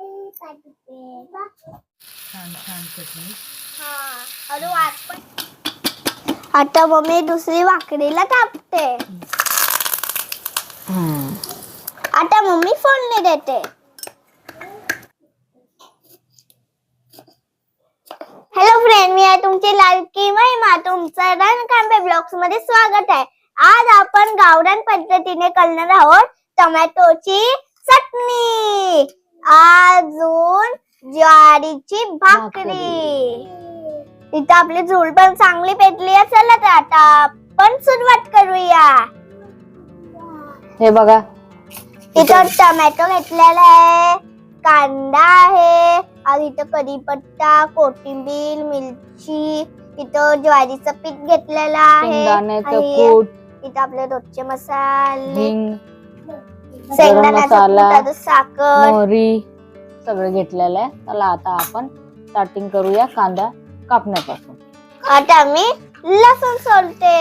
छान छान चटणी आता मम्मी दुसरी भाकरीला कापते आता मम्मी फोडणी देते. हॅलो फ्रेंड मी आहे तुमची लाडकी महिमा. तुमचं रणकांबे ब्लॉग्समध्ये स्वागत आहे. आज आपण गावरान पद्धतीने करणार आहोत टोमॅटोची चटणी. अजून ज्वारीची भाकरी. इथं आपली झूल पण चांगली पेटली असेल तर आता आपण सुरुवात करूया. हे बघा. इथं टोमॅटो घेतलेला आहे कांदा आहे आणि इथं कढीपत्ता कोथिंबीर मिरची इथं ज्वारीचं पीठ घेतलेलं आहे. शेंगदाण्याचं आणि कूट इथं आपले रोजचे मसाले. हिंग. शेंगदाण्याचं मसाला, मोहरी सगळं घेतलेलं आहे. चला आता आपण स्टार्टिंग करूया कांदा कापण्यापासून. आता मी लसूण सोलते.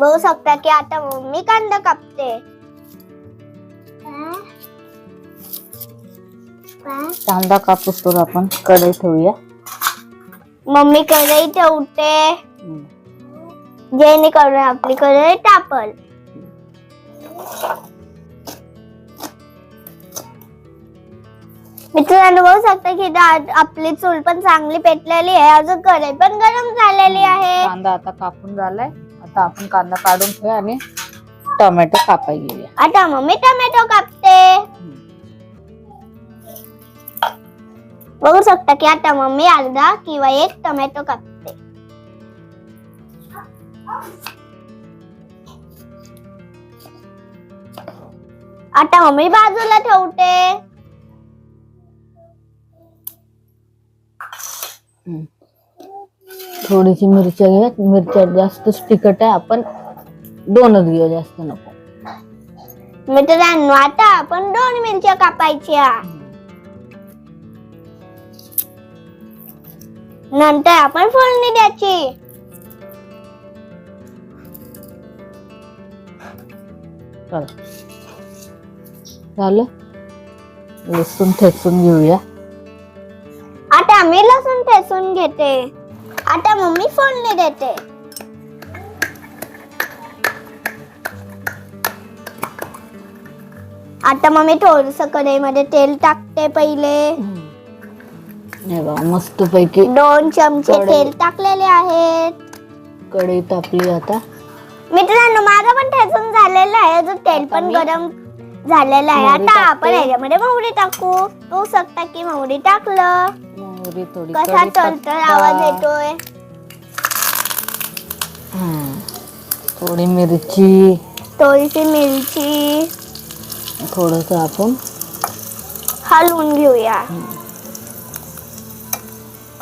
बघू शकता की आता मम्मी कांदा कापते. कांदा कापूस आपण कढई ठेवूया. मम्मी कढई ठेवते. जेणेकरून आपली कढई तापल मित्रांनो बघू शकता की इथं आ- आपली चूल पण चांगली पेटलेली आहे अजून कढई पण गरम झालेली आहे. कांदा आता कापून झालाय. आता आपण कांदा काढून ठेवूया आणि टोमॅटो कापाय घेऊया आता मम्मी टोमॅटो कापते. बघू शकता की आता मम्मी अर्धा किंवा एक टोमॅटो कापते. आता मम्मी बाजूला ठेवते. थोडीशी मिरच्या घ्या. मिरच्या जास्त तिखट आहे आपण दोनच घेऊया जास्त नको. मित्रांनो आता आपण दोन मिरच्या कापायच्या. नंतर आपण फोडणी द्यायची. झालं? लसूण ठेचून घेऊया. आता मी लसूण ठेचून घेते. आता मम्मी फोडणी देते. आता मम्मी थोडस कढईमध्ये तेल टाकते पहिले. हे बघा मस्त पैकी दोन चमचे. तेल टाकलेले आहेत. कढई तापली आता. मित्रांनो माझं पण ठेचून झालेलं आहे. अजून तेल आता पण मी गरम झालेलं आहे. मोहरी आता आपण टाकते. ह्याच्यामध्ये मोहरी टाकू. बघू शकता की मोहरी टाकलं? मोहरी थोडी कसा कढीपत्ता. तळतळ आवाज येतोय? हम्म. थोडी मिरची. थोडीशी मिरची. थोडस आपण हलवून घेऊया.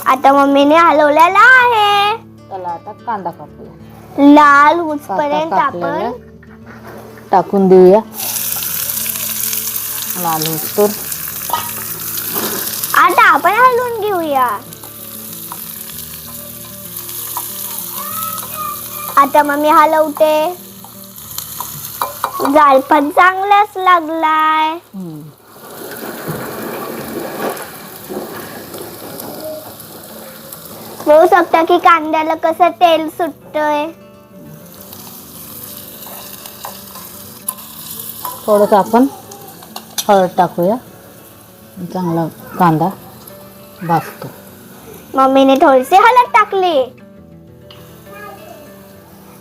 आता मम्मीने हलवलेला आहे. चला आता कांदा कापूया. लाल कांदा होतपर्यंत कापलेला. आपण टाकून देऊया. लाल होतोर आता आपण हलवून घेऊया. आता मम्मी हलवते. पण चांगलाच लागलाय. हम्म. बघू शकता की कांद्याला कसं तेल सुटतंय. थोडस आपण हळद टाकूया. चांगला कांदा भाजतो. मम्मीने थोडीशी हळद टाकली.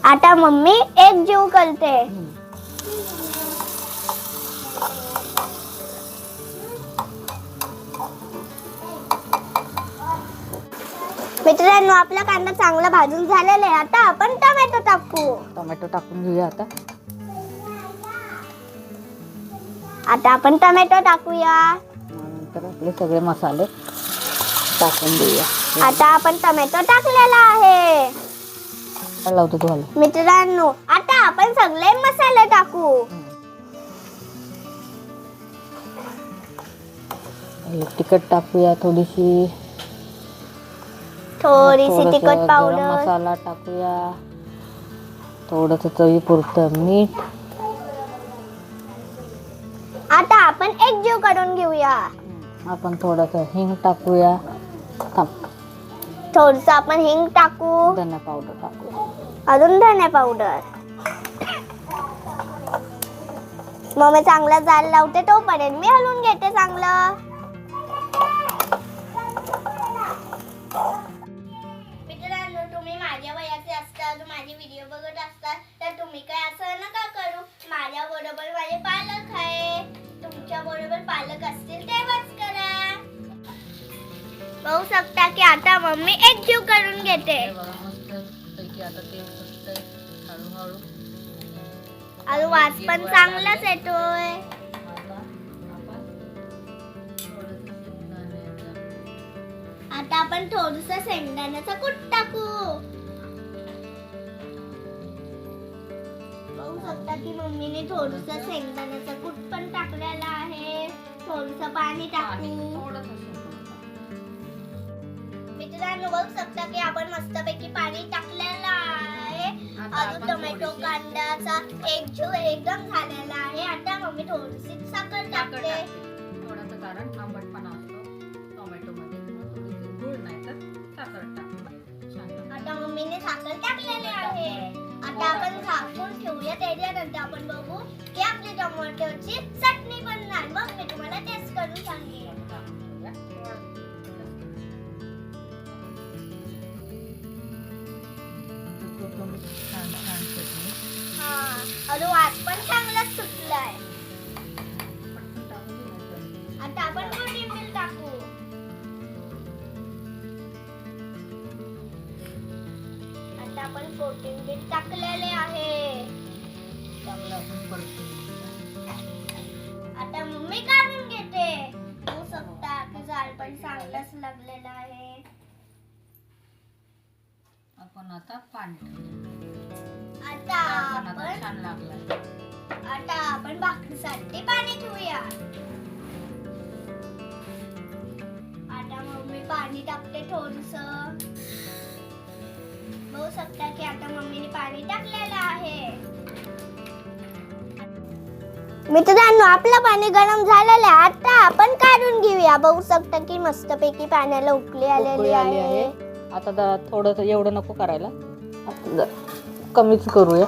आता मम्मी एक जीव करते. मित्रांनो आपला कांदा चांगला भाजून झालेला आहे. आता आपण टोमॅटो टाकू. टोमॅटो टाकून घेऊया आता. आता आपण टोमॅटो टाकूया. नंतर आपले सगळे मसाले टाकून देऊया. आता आपण टोमॅटो टाकलेला आहे. काय लावतो मित्रांनो आता आपण सगळे मसाले टाकू. तिखट टाकूया थोडीशी. थोडीशी थोडंसं तिखट गरम पावडर मसाला टाकूया. थोडंसं चवीपुरतं मीठ. आता आपण एकजीव करून घेऊया. आपण थोडंसं हिंग टाकूया. थांब, थोडस आपण हिंग टाकू. धना पावडर टाकूया. अजून धने पावडर मग मी चांगला जाल लावते तोपर्यंत मी हलवून घेते चांगलं. बरोबर पालक असतील तेव्हाच करा. बघू शकता की आता मम्मी एकजीव करून घेते. अजून वास पण चांगलाच येतोय. आता आपण थोडस शेंगदाण्याचा कूट टाकू. बघू शकता की मम्मीने थोडस शेंगदाण्याचा कूट पण टाकलेला आहे. थोडस पाणी टाकू मित्रांनो बघू शकता की आपण मस्तपैकी पाणी टाकलेलं आहे. अजून टोमॅटो कांद्याचा एक जो एकदम झालेला आहे. आता मम्मी थोडीशी साखर टाकते. थोडासा कारण आंबटपणा असतो. टोमॅटो मध्ये थोडीशी गुळ नाही तर साखर टाक छान. आता मम्मीने साखर टाकलेली आहे. आता आपण झाकून ठेवूया. त्याच्यानंतर आपण बघू की आपली टोमॅटोची चटणी बनणार. मग मी तुम्हाला टेस्ट करून सांगेन. छान छान चटणी हा अजून वास पण चांगलाच सुटलाय. आता आपण आपण कोथिंबीर टाकलेले आहे. आता मम्मी काढून घेते. होऊ शकता की झाड पण चांगलंच लागलेलं आहे. आपण आता पाणी. आता पण आता आपण छान आता आपण भाकरीसाठी पाणी ठेवूया. आता मम्मी पाणी टाकते थोडस. बघू शकता की आता मम्मीने पाणी टाकलेलं आहे. मित्रांनो आपलं पाणी गरम झालेलं आहे. आता आपण काढून घेऊया. बघू शकता की मस्तपैकी पाण्याला उकळी आलेली आहे. आता जरा थोडंसं एवढं नको करायला. आता जरा कमीच करूया.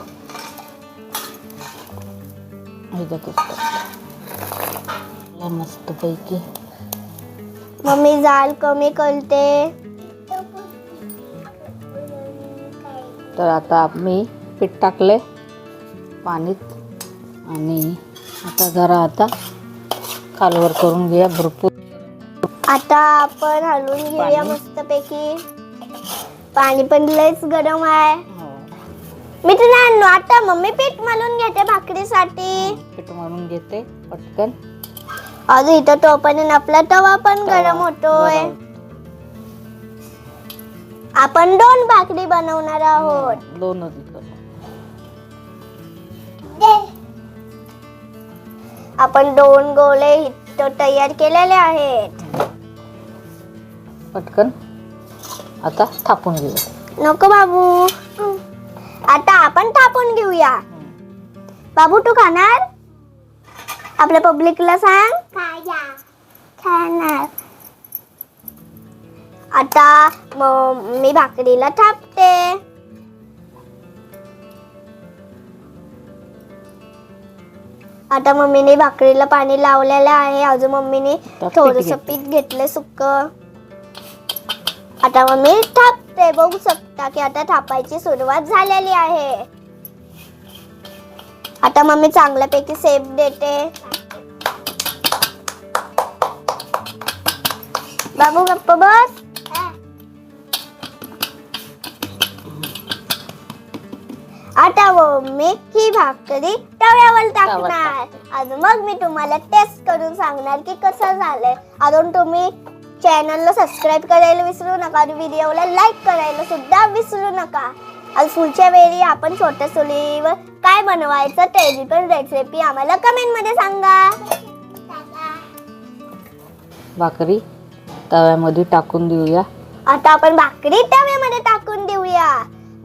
मस्त पैकी मम्मी जाल कमी करते. तर आता मी पीठ टाकले पाणीत. आणि आता जरा आता खालवर करून घेऊया भरपूर. आता आपण हलवून घेऊया पाणी. मस्तपैकी. पाणी पण लयच गरम आहे. हो. मित्रांनो आता मम्मी पीठ मळून घेते भाकरीसाठी. पीठ म्हणून घेते पटकन. अजून इथं तोपर्यंत आपला तवा पण गरम होतोय. आपण दोन भाकरी बनवणार आहोत. दोनच. आपण दोन गोळे इथं तयार केलेले आहेत. पटकन. आता थापून घेऊया. नको बाबू. आता आपण थापून घेऊया. बाबू तू खाणार? आपल्या पब्लिकला सांग. खाणार. आता म- भाकरीला थापते. आता मम्मीने भाकरीला पाणी लावलेलं आहे. अजून मम्मीने थोडस. पीठ घेतलं सुक्क. आता मम्मी थापते. बघू शकता की आता थापायची सुरुवात झालेली आहे. आता मम्मी चांगल्यापैकी सेप देते. बाबू गप्प बस. आता मम्मी ही भाकरी तव्यावर टाकणार. अजून मग मी तुम्हाला टेस्ट करून सांगणार की कसं झालंय. अजून तुम्ही चॅनलला सबस्क्राईब करायला विसरू नका आणि व्हिडिओला लाईक करायला सुद्धा विसरू नका. आणि पुढच्या वेळी आपण छोट्या चुलीवर काय बनवायचं त्याची पण रेसिपी आम्हाला कमेंटमध्ये सांगा. भाकरी तव्यामध्ये टाकून देऊया. आता आपण भाकरी तव्यामध्ये टाकून देऊया.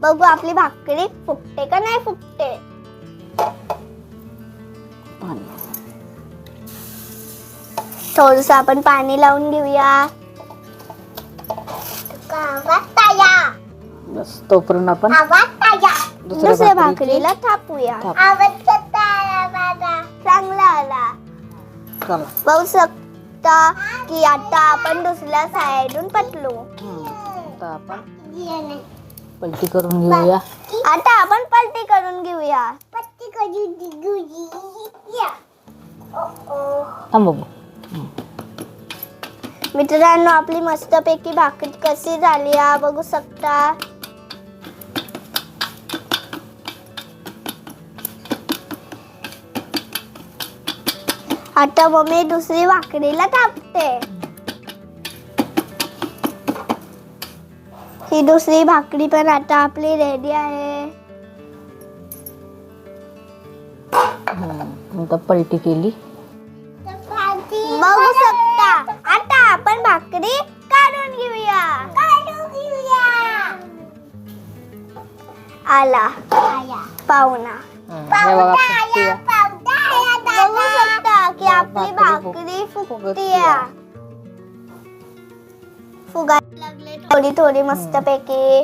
बघू आपली भाकरी फुगते का नाही फुगते पाणी थोडस आपण पाणी लावून घेऊया. बस तोपर्यंत आपण दुसऱ्या भाकरीला थापूया. थाप. चांगला आला. चला. बघू शकता की आता आपण दुसऱ्या साईडून पटलो. हम्म. आता आपण पलटी करून घेऊया. आता आपण पलटी करून घेऊया. पलटी करून घेऊया. थांब मित्रांनो आपली मस्तपैकी भाकरी कशी झाली बघू शकता. आता मम्मी दुसरी भाकरीला थापते ही दुसरी भाकरी पण आता आपली रेडी आहे. आता पलटी केली. बघू शकता आता आपण भाकरी काढून घेऊया. आला. पाहुणा. हम्म. हे बघा फुगतीया. बघू शकता की आपली भाकरी भाकरी फुग- फुगतीया लागले थोडी थोडी मस्त पैकी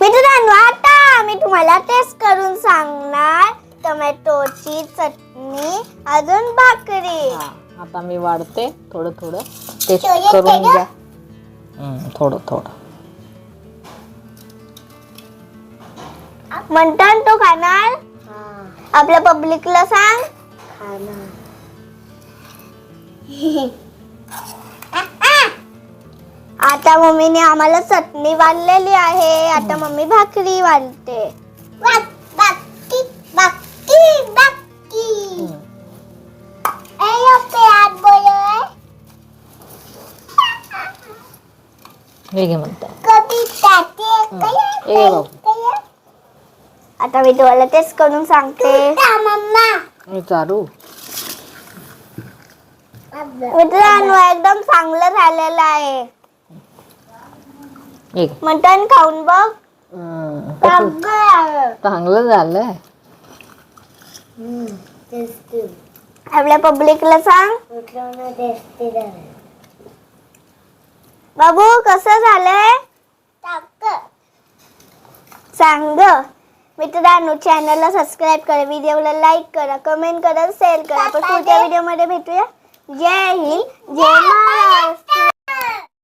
मित्रांनो आता मी तुम्हाला टेस्ट करून सांगणार. टोमॅटोची चटणी अजून भाकरी. हा, आता मी वाढते. थोडं थोडं. टेस्ट करून घ्या. हम्म, थोडं थोडं. म्हणतात तो खाणार? आपल्या पब्लिकला सांग. आता मम्मीने आम्हाला चटणी वाढलेली आहे. आता मम्मी भाकरी वाढते. बाबू आता मी तुम्हाला तेच करून सांगते. मित्रांनो एकदम चांगलं झालेलं आहे. मटण खाऊन बघ. चांगलं. झालंय. आपल्या पब्लिकला सांग. बाबू कसं झालंय? सांग ग. मित्रांनो चॅनलला सबस्क्राईब करा व्हिडिओला लाईक करा कमेंट करा शेअर करा. आपण पुढच्या व्हिडिओमध्ये भेटूया. जय हिंद. जय महाराष्ट्र.